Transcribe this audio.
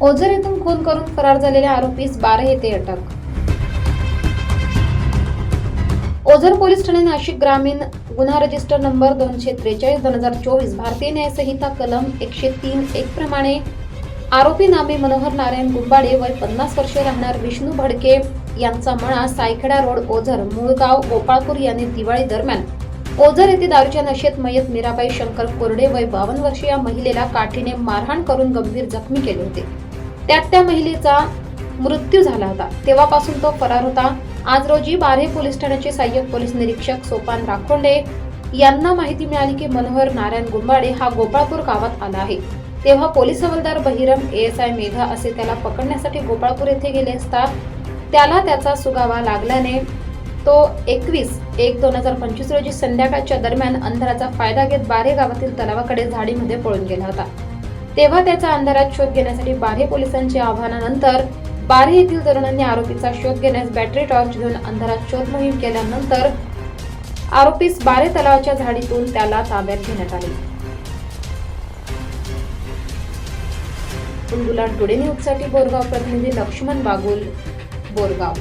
ओझर येथून खून करून फरार झालेल्या आरोपीस बारा येथे अटक. ओझर पोलीस ठाणे नाशिक ग्रामीण गुन्हा रजिस्टर नंबर दोनशे त्रेचाळीस दोन हजार चोवीस भारतीय न्यायसंहिता कलम एकशे तीन एक प्रमाणे आरोपी नामे मनोहर नारायण गुंबाडे वय पन्नास वर्षे राहणार विष्णू भडके यांचा मळा सायखेडा रोड ओझर मूळगाव गोपाळपूर यांनी दिवाळी दरम्यान ओझर येथे दारूच्या नशेत मयत मीराबाई शंकर कोरडे वय बावन्न वर्षीय या महिलेला काठीने मारहाण करून गंभीर जखमी केले होते. त्यात त्या महिलेचा मृत्यू झाला होता. तेव्हापासून तो फरार होता. आज रोजी बारे पोलीस ठाण्याचे सहाय्यक पोलीस निरीक्षक सोपान राखोंडे यांना माहिती मिळाली की मनोहर नारायण गुंबाडे हा गोपाळपूर गावात आला आहे. तेव्हा पोलीस हवालदार बहिरम एएसआय मेघा असे त्याला पकडण्यासाठी गोपाळपूर येथे गेले असता त्याला त्याचा सुगावा लागल्याने तो एकवीस एक दोन हजार पंचवीस रोजी संध्याकाळच्या दरम्यान अंधाराचा फायदा घेत बारे गावातील तलावाकडे झाडीमध्ये पळून गेला होता. तेव्हा त्याचा अंधारात शोध घेण्यासाठी बारे पोलिसांच्या आव्हानानंतर बारे येथील तरुणांनी आरोपीचा शोध घेण्यास बॅटरी टॉर्च घेऊन अंधारात शोध मोहीम केल्यानंतर आरोपीस बारे तलावाच्या झाडीतून त्याला ताब्यात घेण्यात आले. बुलबुला टुडे न्यूजसाठी बोरगाव प्रतिनिधी लक्ष्मण बागुल बोरगाव.